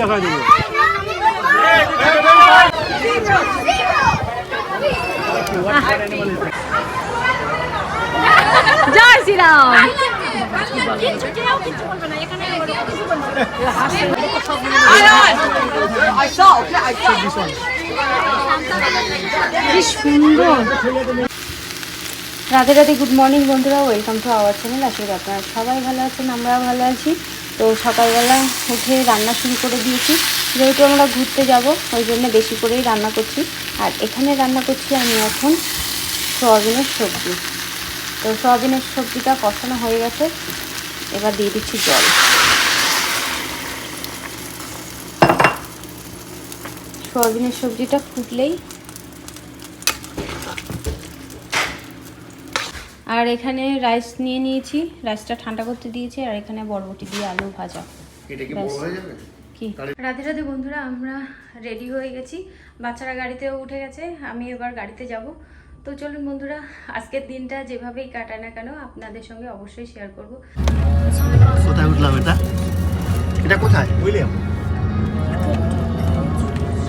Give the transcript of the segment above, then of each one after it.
দেখাই দেবো। জয় শ্রীরাম। সুন্দর। রাধে রাধে গুড মর্নিং বন্ধুরা ওয়েলকাম টু আওয়ার চ্যানেল আশা করি আপনারা সবাই ভালো আছেন, আমরাও ভালো আছি। তো সকালবেলা উঠে রান্না শুরু করে দিয়েছি। যেহেতু আমরা ঘুরতে যাব, ওই জন্য বেশি করেই রান্না করছি। আর এখানে রান্না করছি আমি এখন সয়াবিনের সবজি। তো সয়াবিনের সবজিটা কষানো হয়ে গেছে। এবার দিয়ে দিচ্ছি জল। সয়াবিনের সবজিটা ফুটলেই আর এখানে রাইস নিয়ে নিয়েছি। রাইসটা ঠান্ডা করতে দিয়েছি আর এখানে বরবটি দিয়ে আলু ভাজা। এটা কি ব্যাস। বড় হয়ে যাবে? কি? রাধে রাধে বন্ধুরা আমরা রেডি হয়ে গেছি। বাচ্চারা গাড়িতেও উঠে গেছে আমি এবার গাড়িতে যাব। তো চলুন বন্ধুরা আজকের দিনটা যেভাবেই কাটায় না কেন আপনাদের সঙ্গে অবশ্যই শেয়ার করব। কোথায় উঠলাম এটা? এটা কোথায়? উইলিয়াম।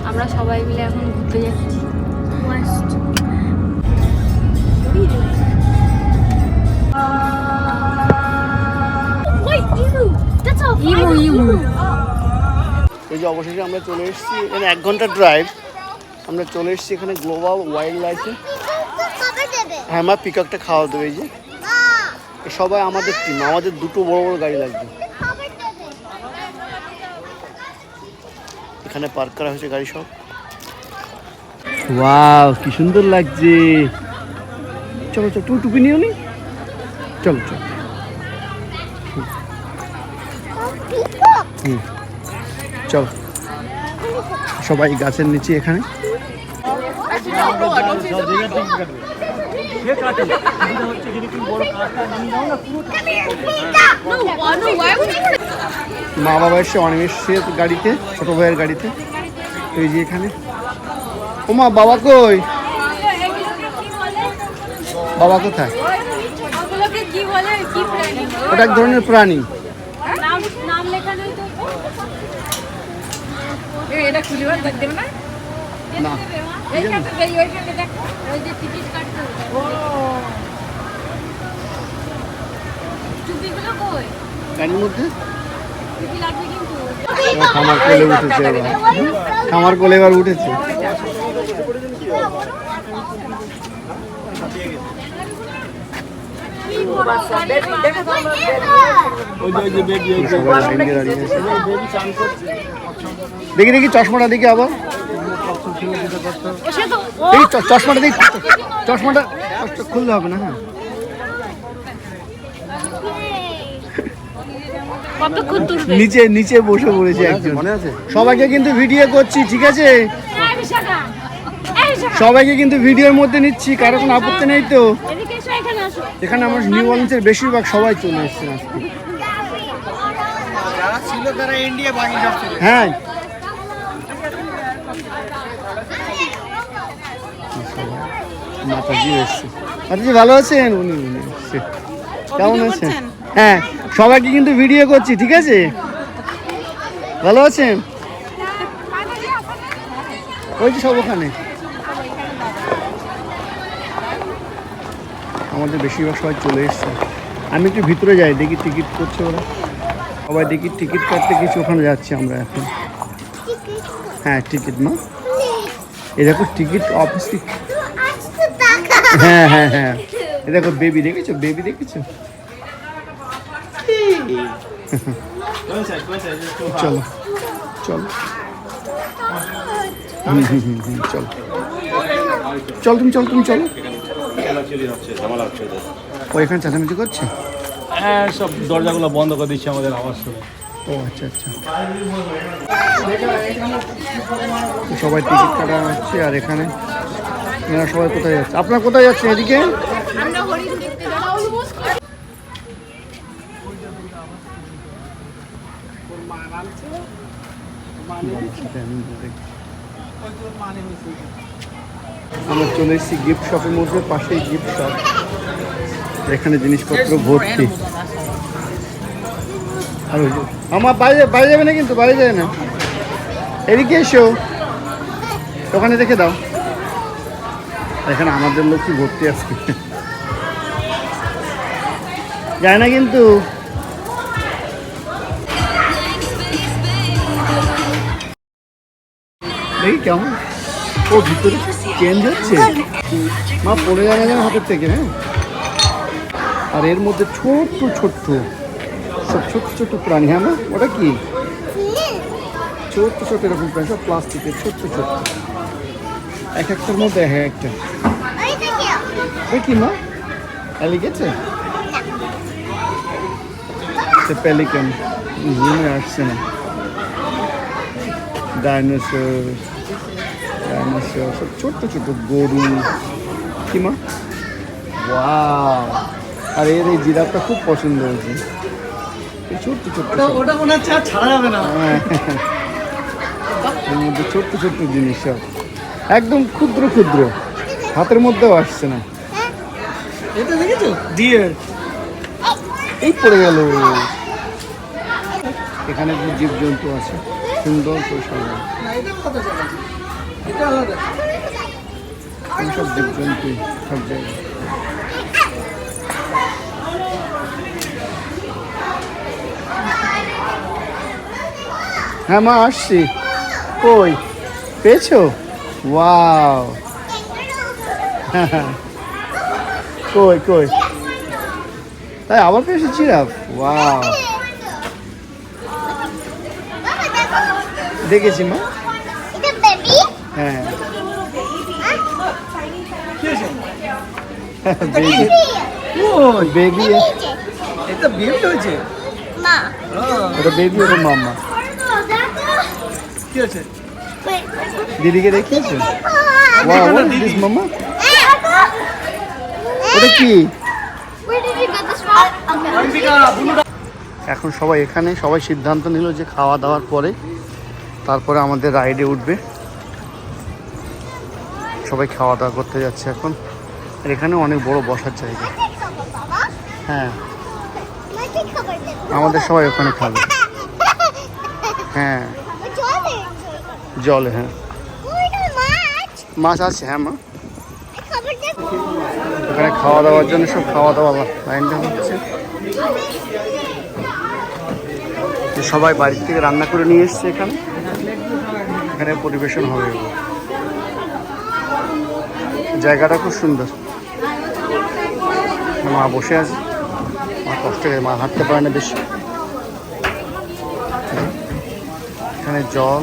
আমরা সবাই মিলে এখন ঘুরতে যাচ্ছি। এই যে অবশেষে আমরা চলে এসেছি এখানে এক ঘণ্টা ড্রাইভ আমরা চলে এসেছি এখানে গ্লোবাল ওয়াইল্ড লাইফে হ্যাঁ মা পিকআপটা খাওয়া দেবে এই যে। সবাই আমাদের টিম আমাদের দুটো বড় বড় গাড়ি লাগবে। এখানে পার্ক করা হয়েছে গাড়ি সব। ওয়াও কি সুন্দর লাগছে। চলো চলো তুমি টুপি নিও নি? চলো চলো। হুম। চলো। সবাই গাছের নিচে এখানে। মা বাবা এসে অনিমেষের গাড়িতে, ছোট ভাইয়ের গাড়িতে। এই যে এখানে। ওমা, বাবা কই? বাবা কোথায়? ওটা এক ধরনের প্রাণী। খামার কোলে উঠেছে এবার। খামার কোলে এবার উঠেছে সবাই লাইন দিয়ে দাঁড়িয়ে আছে। দেখি দেখি চশমাটা দেখি আবার। চশমাটা দেখি চশমাটা খুলতে হবে না হ্যাঁ। নিচে নিচে বসে পড়েছে একজন। সবাইকে কিন্তু ভিডিও করছি ঠিক আছে? সবাইকে কিন্তু ভিডিওর মধ্যে নিচ্ছি কারও কোনো আপত্তি নেই তো। এখানে আমার নিউ অরেঞ্জের বেশিরভাগ সবাই চলে এসছে আজকে। যারা ছিল তারা ইন্ডিয়া বাকি সব ছিল হ্যাঁ। মাতাজি এসছে। মাতাজি ভালো আছেন? উনি উনি কেমন আছেন? হ্যাঁ সবাইকে কিন্তু ভিডিও করছি ঠিক আছে? ভালো আছেন? ওই যে সব ওখানে। আমাদের বেশিরভাগ সবাই চলে এসছে। আমি একটু ভিতরে যাই, দেখি টিকিট করছে ওরা। সবাই দেখি টিকিট কাটতে কিছু ওখানে যাচ্ছি আমরা এখন। হ্যাঁ টিকিট মা এ দেখো টিকিট অফিস হ্যাঁ হ্যাঁ হ্যাঁ। এ দেখো বেবি দেখেছ? বেবি দেখেছ? চলো চলো। চলো। চল তুমি চল তুমি, চলো। ও এখানে চেঁচামেচি করছে? হ্যাঁ সব দরজাগুলো বন্ধ করে দিচ্ছে আমাদের আওয়াজ শুনে। ও আচ্ছা আচ্ছা। সবাই টিকিট কাটা হচ্ছে আর এখানে এনারা সবাই কোথায় যাচ্ছে? আপনারা কোথায় যাচ্ছেন এদিকে? আমরা হরিণ দেখতে যাব। আমরা চলে এসেছি গিফট শপের মধ্যে, পাশেই গিফট শপ এখানে জিনিসপত্র ভর্তি। আর আমার বাইরে বাইরে যাবে না কিন্তু বাইরে যাবে না। এদিকে এসো। ওখানে রেখে দাও। এখানে আমাদের লোক কি ভর্তি আজকে যায় না কিন্তু। দেখি কেমন। ও, ভিতরে। চেঞ্জ হচ্ছে? মা, পড়ে যাবে যেন হাতের থেকে হ্যাঁ? আর এর মধ্যে ছোট্ট ছোট্ট, সব ছোট্ট ছোট্ট প্রাণী হ্যাঁ মা? ওটা কি? ছোট্ট ছোট্ট এরকম প্রাণী, সব প্লাস্টিকের, ছোট্ট ছোট্ট। এক একটার মধ্যে এক একটা। ওই কি, মা? অ্যালিগেছে সে পেলিকান জুমে আসছে না। ডাইনোসর সব ছোট্ট ছোট্ট গরু। কি মা? আর এর এই জিরাফটা খুব পছন্দ হয়েছে। ছোট্ট ছোট্ট সব। ওটা মনে হচ্ছে আর ছাড়া যাবে না। হ্যাঁ। এর মধ্যে ছোট্ট ছোট্ট জিনিস সব। একদম ক্ষুদ্র ক্ষুদ্র। হাতের মধ্যেও আসছে না। এটা দেখেছ? ডিয়ার এই পড়ে গেল। এখানে জীবজন্তু আছে। সুন্দর করে সাজানো না সব জীবজন্তু সব হ্যাঁ মা, আসছি। কই? পেয়েছ? ওয়াও। কই কই? তাই আবার পেয়েছ জিরাফ? ওয়াও। দেখেছি, মা হ্যাঁ কি হয়েছে বেবি। ওই বেবি। এটা বেবি হয়েছে? হ্যাঁ, ওটা বেবি ওটা মাম্মা। কি হয়েছে? দিদিকে দেখিয়েছো? Wow what is this mamma? ওটা কি? এখন সবাই এখানে সবাই সিদ্ধান্ত নিল যে খাওয়া দাওয়ার পরে তারপরে আমাদের রাইডে উঠবে। সবাই খাওয়া দাওয়া করতে যাচ্ছে এখন। এখানে অনেক বড় বসার জায়গা। হ্যাঁ। আমাদের সবাই ওখানে খাবে। হ্যাঁ। জলে হ্যাঁ। মাছ আছে হ্যাঁ মা। এখানে খাওয়া দাওয়ার জন্য সব খাওয়া দাওয়া লাইনটা হচ্ছে। সবাই বাড়ির থেকে রান্না করে নিয়ে এসছে এখানে। এখানে পরিবেশন হবে। জায়গাটা খুব সুন্দর। মা বসে আছে। মা কষ্ট করে মা হাঁটতে পারে না বেশি। এখানে জল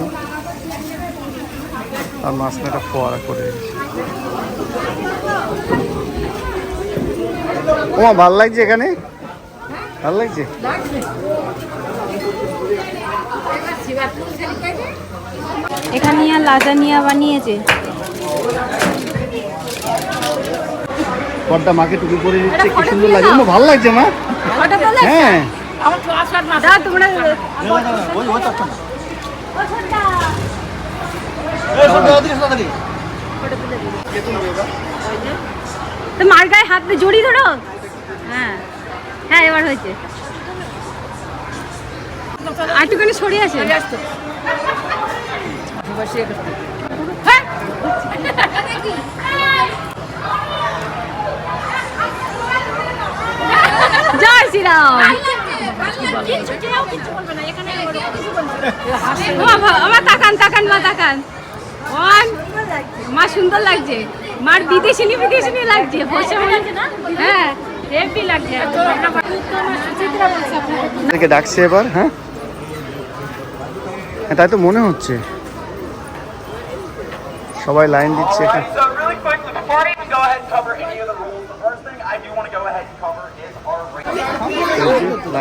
আর একটা ফোয়ারা করে ওমা ভালো লাগছে এখানে? ভালো লাগছে? এখানে লাজানিয়া বানিয়েছে। বড়টা মাকে টুপি পরে দিচ্ছে কি সুন্দর লাগছে ওমা ভালো লাগছে মা? হ্যাঁ। দাও তোমরা তো মার গায়ে হাত দিয়ে জড়িয়ে ধরো। হ্যাঁ। হ্যাঁ এবার হয়েছে। আটটুখানি সরিয়ে আছে হ্যাঁ। আমার তাকান তাকান মা তাকান। মা সুন্দর লাগছে। মার বিদেশিনী বিদেশিনী লাগছে। বসে হ্যাঁ হেভি লাগছে। ডাকছে এবার হ্যাঁ? হ্যাঁ তাই তো মনে হচ্ছে। সবাই লাইন দিচ্ছে এখানে।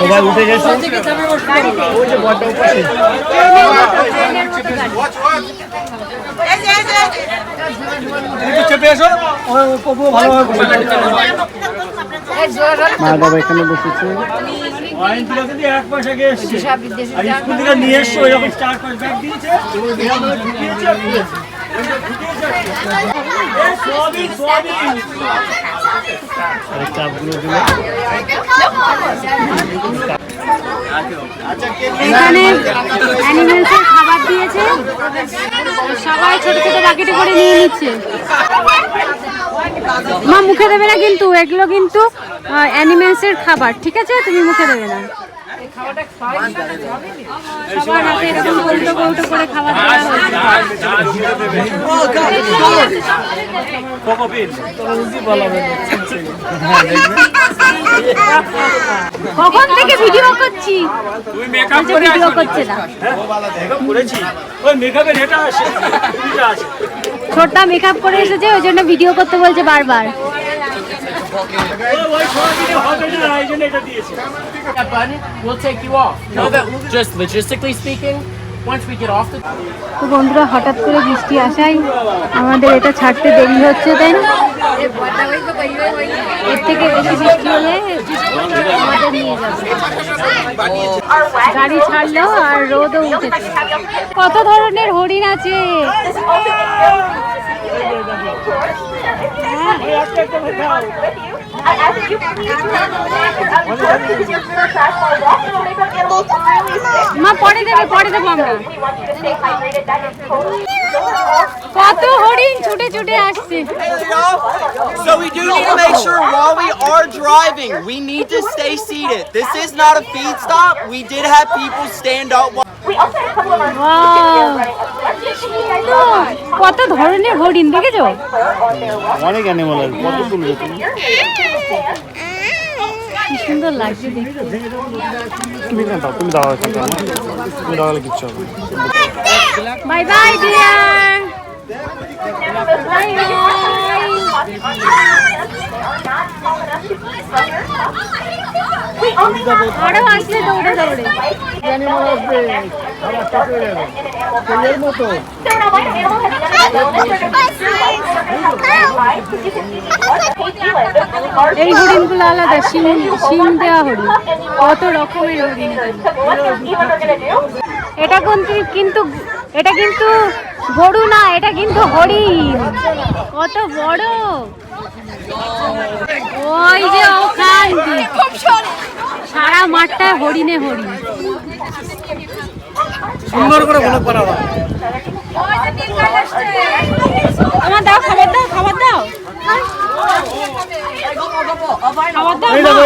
সবাই উঠে গেছে। ওই যে বড়টা মা বাবা এখানে বসেছে। নিয়ে এসছো এরকম চার পাঁচ ব্যাগ দিয়েছে। ঢুকিয়েছে ঢুকিয়েছে। আর এখানে অ্যানিমেলসের খাবার দিয়েছে। সবাই ছোট ছোট বাকেটে করে নিয়ে নিচ্ছে। মা মুখে দেবে না কিন্তু, এগুলো কিন্তু অ্যানিমেলসের খাবার। ঠিক আছে? তুমি মুখে দেবে না। কখন থেকে ভিডিও করছি? বলছে ভিডিও করছে না। মেকআপ করেছি। ওই মেকআপের এটা আছে এটা আছে ছোটটা মেকআপ করে এসেছে ওই জন্য ভিডিও করতে বলছে বারবার। That button will take you off. Know that just logistically speaking, once we get off the তো বন্ধুরা হঠাৎ করে বৃষ্টি আসায় আমাদের এটা ছাড়তে দেরি হচ্ছে তাই না এর থেকে বেশি বৃষ্টি হলে আমাদের নিয়ে যাবে। গাড়ি ছাড়লো আর রোদও উঠেছে। কত ধরনের হরিণ আছে? মা পরে দেবে পরে দেবো আমরা। কত হরিণ ছুটে ছুটে আসছে So we do need to make sure while we are driving, we need to stay seated. This is not a feed stop. We did have people stand up. while- Wow! কত ধরনের হরিণ দেখেছো অনেক অ্যানিমাল আছে কত তুলবে তুমি কি সুন্দর লাগছে দেখতে তুমি না দাও তুমি দাও এখান থেকে তুমি দাঁড়ালে কিচ্ছু হবে না। বাই বাই ডিয়ার বাই এই হরিণগুলো আলাদা শিং শিং দেওয়া হরিণ। কত রকমের হরিণ এটা কিন্তু এটা কিন্তু গরু না এটা কিন্তু হরিণ। কত বড়। ওই যে ওখান সারা মাঠটা হরিণে হরিণ। সুন্দর করে বলে করা আমার দাও খাবার দাও খাবার দাও। খাবার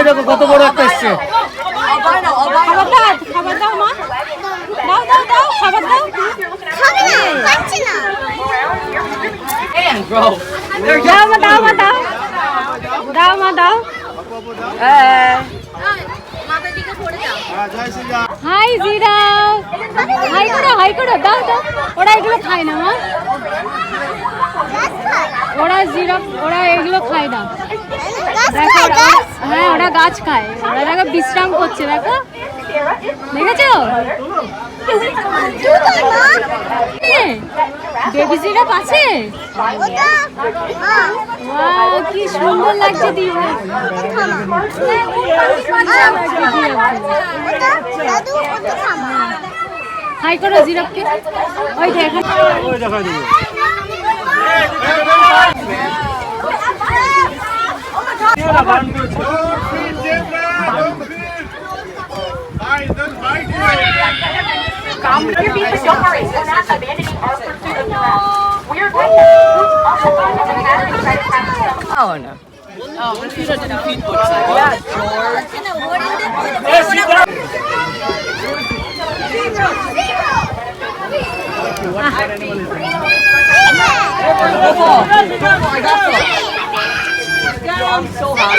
দাও কত বড় একটা এসছে। খাবার দাও খাবার দাও মা। দাও দাও দাও খাবার দাও। দাও মা দাও মা দাও। দাও মা দাও। হাই জিরাও হাই করো হাই করো দাও দাও। ওরা এগুলো খায় না মা। ওরা জিরা ওরা এগুলো খায় না। দেখো হ্যাঁ ওরা গাছ খায়। ওরা দেখো বিশ্রাম করছে দেখো। দেখেছ? বেবি জিরাফ আছে কি সুন্দর লাগছে দিদি হাই করো জিরাফকে ওই দেখ You're being, but don't worry, we're not abandoning our pursuit of giraffe. We are going to move up the bottom of the matter try to capture them. Oh no. Oh, but she doesn't feed books like. George. Yes, you got Zero! Zero! Thank you. What? I'm so hot.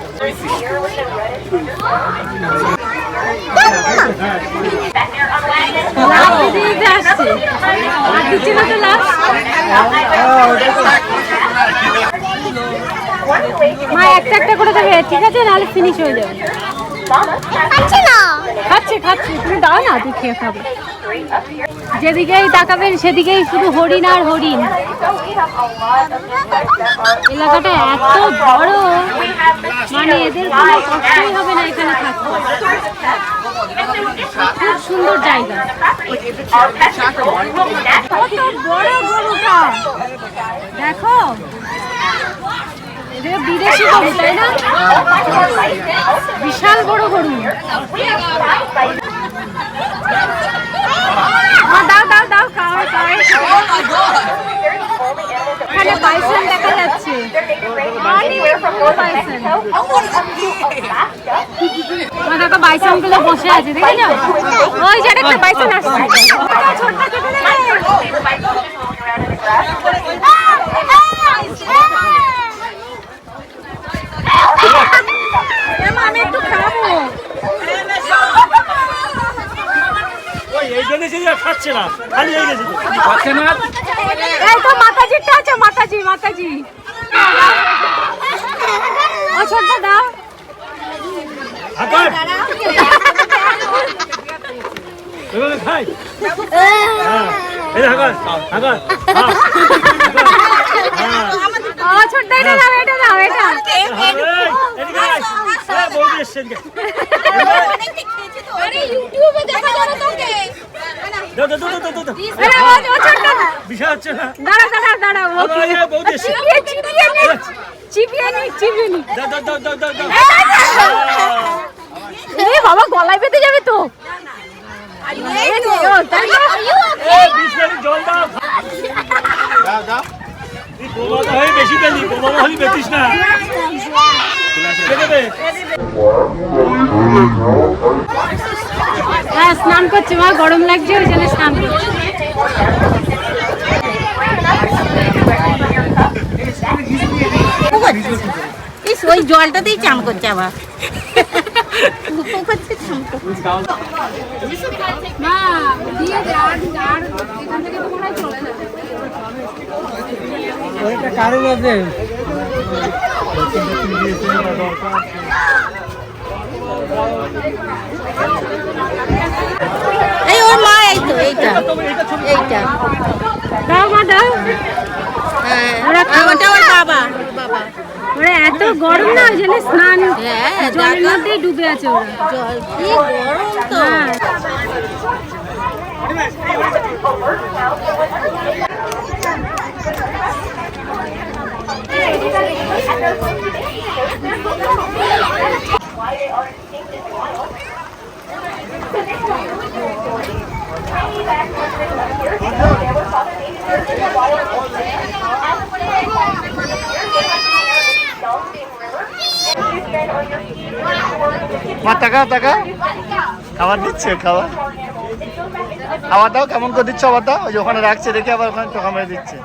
মা একটা একটা করে দেবে ঠিক আছে? নাহলে finish হয়ে যাবে। খাচ্ছে খাচ্ছে। তুমি দাও না তুই খেয়ে খাবে। যেদিকেই তাকাবেন, সেদিকেই শুধু হরিণ আর হরিণ। এলাকাটা এত বড় মানে এদের কোনো কষ্টই হবে না এখানে থাকতে। খুব সুন্দর জায়গা। দেখো বিদেশি গরু, তাই না? বিশাল বড় গরু। দাও দাও দাও খাওয়াই খাওয়াই এখানে বাইসন দেখা যাচ্ছে। দেখো বাইসনগুলো বসে আছে দেখে ওই যে একটা বাইসন আসছে ছোটটা কেটে দেবে এমা, আমি একটু খাব ওই এই জন্য সে খাচ্ছে না খালি হয়ে গেছে তো। এই তো মাতাজিটা আছে মাতাজি মাতাজি। ও দাও। এভাবে খাই। হ্যাঁ। এই যে হাকার হাকার ও ছোটটা এটা দাও এটা দাও এটা এদিকে আয়। বৌদি এসছে এদিকে আরে ইউটিউবে দেখা যাবে তোকে। বাবা গলায় বেঁধে যাবে তো। বেশি পেলি বোমা হলে বেতিস না। হ্যাঁ স্নান করছে মা গরম লাগছে ওই জন্য স্নান করছে। ইস ওই জলটাতেই চান করছে আবার। মা দিয়ে এই ওর মা এই তো এইটা এইটা। দাও মা দাও। হ্যাঁ ওটা ওর বাবা ওরা এত গরম না ওই জন্য স্নান হ্যাঁ জলের মধ্যেই ডুবে আছে ওরা। জল কি গরম তো। হ্যাঁ। মা, টাকা টাকা। খাবার দিচ্ছে, খাবার। খাবার দাও, কেমন করে দিচ্ছ আবার দাও? যে ওখানে রাখছে দেখে আবার ওখানে টোকা মেরে দিচ্ছে।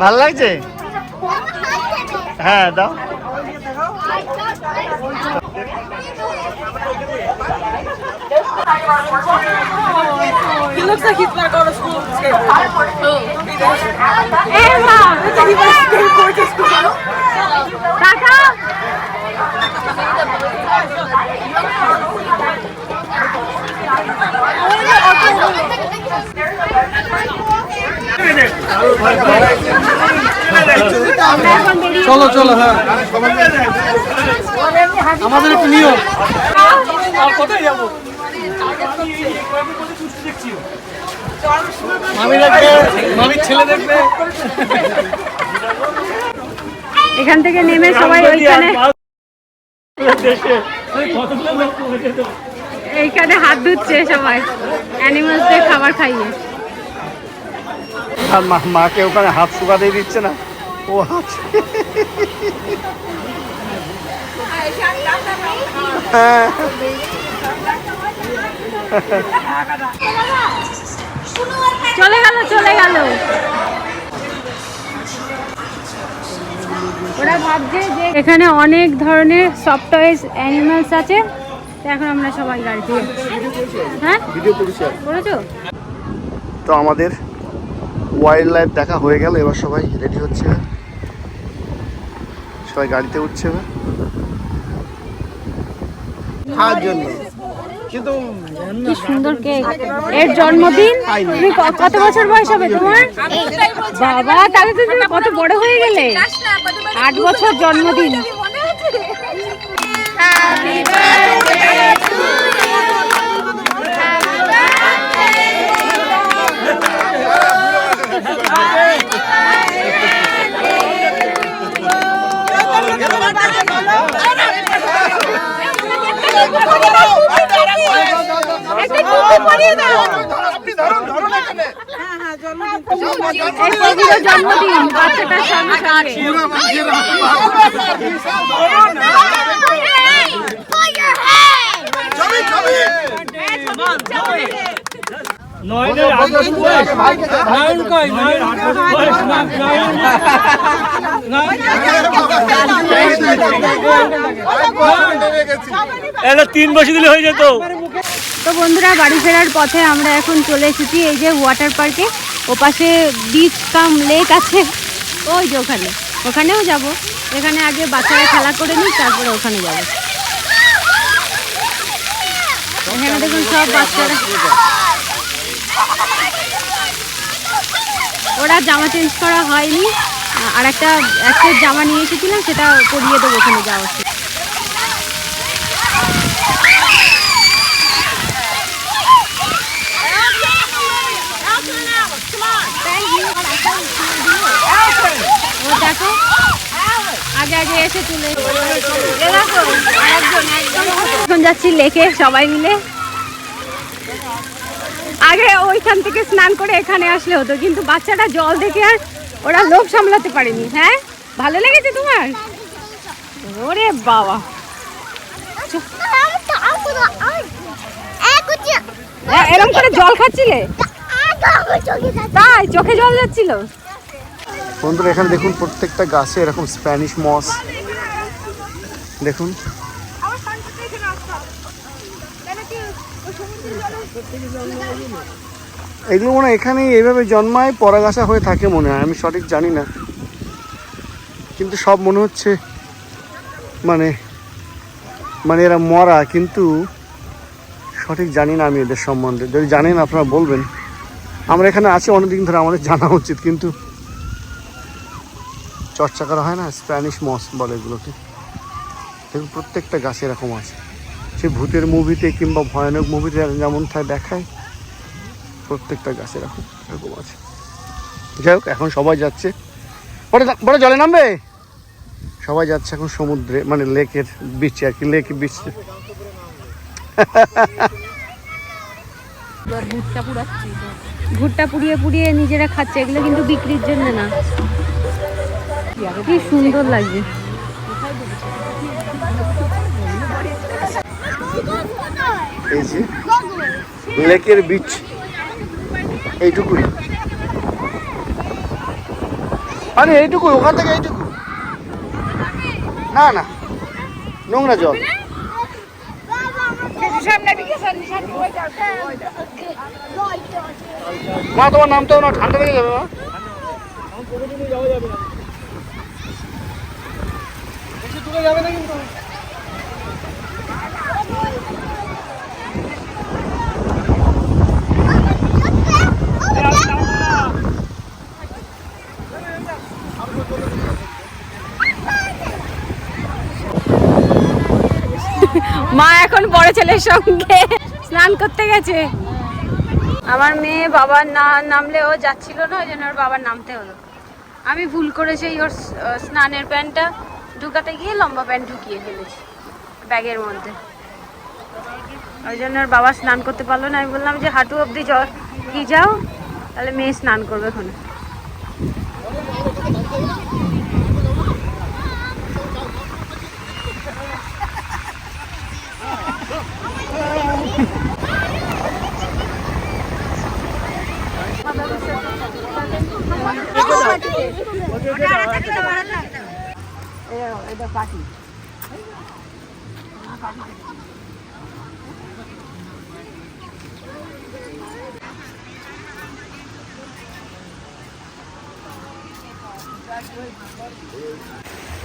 ভালো লাগছে? হ্যাঁ দাও। এই মা টাকা আমরা এখন বেরিয়ে চলো চলো হ্যাঁ। আমাদের একটু নিও আর কোথায় যাব? মামি দেখবে মামির ছেলে দেখবে এখান থেকে নেমে সবাই ওইখানে এইখানে হাত ধুচ্ছে সবাই। অ্যানিমালসদের খাবার খাইয়ে। আর মা মাকে ওখানে হাত শুকাতেই দিচ্ছে না। ও হাত চলে গেল চলে গেল। ওরা ভাবছে যে এখানে অনেক ধরনের সফট টয়েস অ্যানিমালস আছে। এখন আমরা সবাই গাড়িতে হ্যাঁ? করেছি তো আমাদের ওয়াইল্ড লাইফ দেখা হয়ে গেল এবার সবাই রেডি হচ্ছে। সবাই গাড়িতে উঠছে। খাওয়ার জন্য। কিন্তু কি সুন্দর কেক। এর জন্মদিন? তুমি কত বছর বয়স হবে তোমার? বাবা তাহলে তো তুমি কত বড় হয়ে গেলে? আট বছর জন্মদিন। এই কবির জন্মদিন বাচ্চাটার সঙ্গে নয়নের বছর বয়স নয়ন কই নয়ন আট বয়স না নয়ন তিন বছর দিলে হয়ে যেত। তো বন্ধুরা, বাড়ি ফেরার পথে আমরা এখন চলে এসেছি এই যে ওয়াটার পার্কে ওপাশে বিচ কাম লেক আছে। ওই যে ওখানে। ওখানেও যাব। এখানে আগে বাচ্চারা খেলা করে নিই, তারপরে ওখানে যাব। এখানে দেখুন সব বাচ্চারা। ওরা জামা চেঞ্জ করা হয়নি। আর একটা একটা জামা নিয়ে এসেছিলাম, সেটা পরিয়ে দেবো ওখানে সময়। ও আগে আগে যাচ্ছি লেকে, সবাই মিলে। আগে ওইখান থেকে স্নান করে এখানে আসলে হতো, কিন্তু বাচ্চাটা জল দেখে আর ওরা লোভ সামলাতে পারেনি হ্যাঁ? ভালো লেগেছে তোমার? ওরে বাবা। এ- এরম করে জল খাচ্ছিলে? তাই চোখে জল যাচ্ছিল? বন্ধুরা এখানে দেখুন প্রত্যেকটা গাছে এরকম স্প্যানিশ মস দেখুন। এগুলো মনে হয় এখানে এইভাবে জন্মায়, পরাগাছা হয়ে থাকে মনে হয়, আমি সঠিক জানি না। কিন্তু সব মনে হচ্ছে মানে মানে এরা মরা, কিন্তু সঠিক জানি না আমি এদের সম্বন্ধে। যদি জানেন, আপনারা বলবেন। আমরা এখানে আছি অনেকদিন ধরে, আমাদের জানা উচিত, কিন্তু চর্চা করা হয় না, স্প্যানিশ মস বলে এগুলোকে। দেখুন, প্রত্যেকটা গাছে এরকম আছে। সে ভূতের মুভিতে কিংবা ভয়ানক মুভিতে যেমন দেখায় প্রত্যেকটা গাছে এরকম এরকম আছে। যাই হোক এখন সবাই যাচ্ছে। বড় বড় জলে নামবে? সবাই যাচ্ছে এখন সমুদ্রে মানে লেকের বিচে আর কি লেক বিচে ভুট্টা পুড়িয়ে পুড়িয়ে নিজেরা খাচ্ছে এগুলো কিন্তু বিক্রির জন্য না। কি সুন্দর লাগছে। লেকের বিচ এইটুকুই। আরে, এইটুকুই, ওখান থেকে এইটুকু। না না, নোংরা জল। মা, তোমার নামটাও না, ঠান্ডা লেগে যাবে, মা। মা এখন বড় ছেলের সঙ্গে স্নান করতে গেছে। আমার মেয়ে বাবার না নামলে ও যাচ্ছিল না, ওই জন্য ওর বাবার নামতে হলো। আমি ভুল করে সেই ওর স্নানের প্যান্টটা ঢুকাতে গিয়ে লম্বা প্যান্ট ঢুকিয়ে ফেলেছি ব্যাগের মধ্যে। ওই জন্য ওর বাবা স্নান করতে পারল না। আমি বললাম যে, হাঁটু অবধি জ্বর কি যাও? তাহলে মেয়ে স্নান করবে এখন।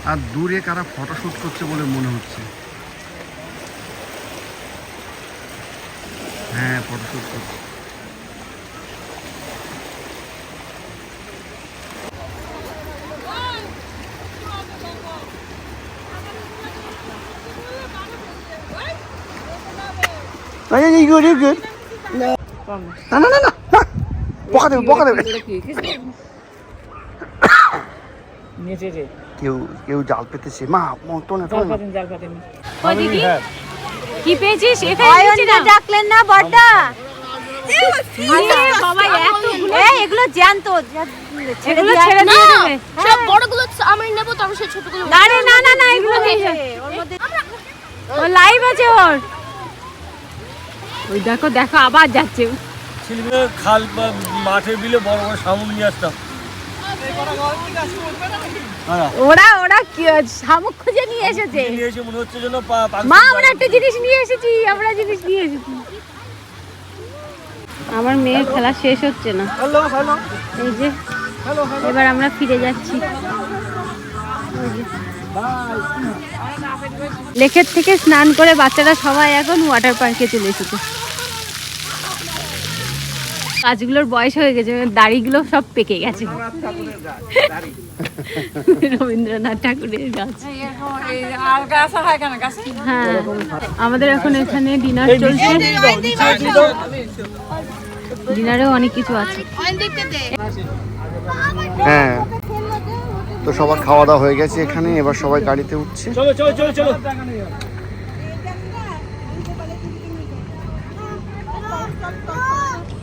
আর দূরে কারা ফটোশ্যুট করছে বলে মনে হচ্ছে? হ্যাঁ ফটোশুট করছে বকা দেবে বকা দেবে। কেউ কেউ জাল পেতেছে। মা মতন ও দিদি? কি পেয়েছিস? এখানে ডাকলেন না বড়দা এগুলো জ্যান্ত। এগুলো ছেড়ে দিয়ে দেবে। সব বড়গুলো আমি নেব তারপর সেই ছোটগুলো না রে না না না এগুলো নিয়ে লাইভ আছে ওর। ওই দেখো দেখো আবার যাচ্ছে। ছেলেগুলো খাল বা মাঠে বিলে বড় বড় নিয়ে আসতাম। হ্যাঁ ওরা ওরা কি শামুক খুঁজে নিয়ে এসেছে? মা আমরা একটা জিনিস নিয়ে এসেছি আমরা জিনিস নিয়ে এসেছি। আমার মেয়ের খেলা শেষ হচ্ছে না। এই যে এবার আমরা ফিরে যাচ্ছি। লেকের থেকে স্নান করে বাচ্চারা সবাই এখন ওয়াটার পার্কে চলে এসেছে। গাছগুলোর বয়স হয়ে গেছে দাড়িগুলো সব পেকে গেছে। রবীন্দ্রনাথ ঠাকুরের গাছ। হ্যাঁ আমাদের এখন এখানে ডিনার চলছে। ডিনারেও অনেক কিছু আছে। হ্যাঁ তো সবার খাওয়া দাওয়া হয়ে গেছে এখানে এবার সবাই গাড়িতে উঠছে। চলো চলো চলো চলো।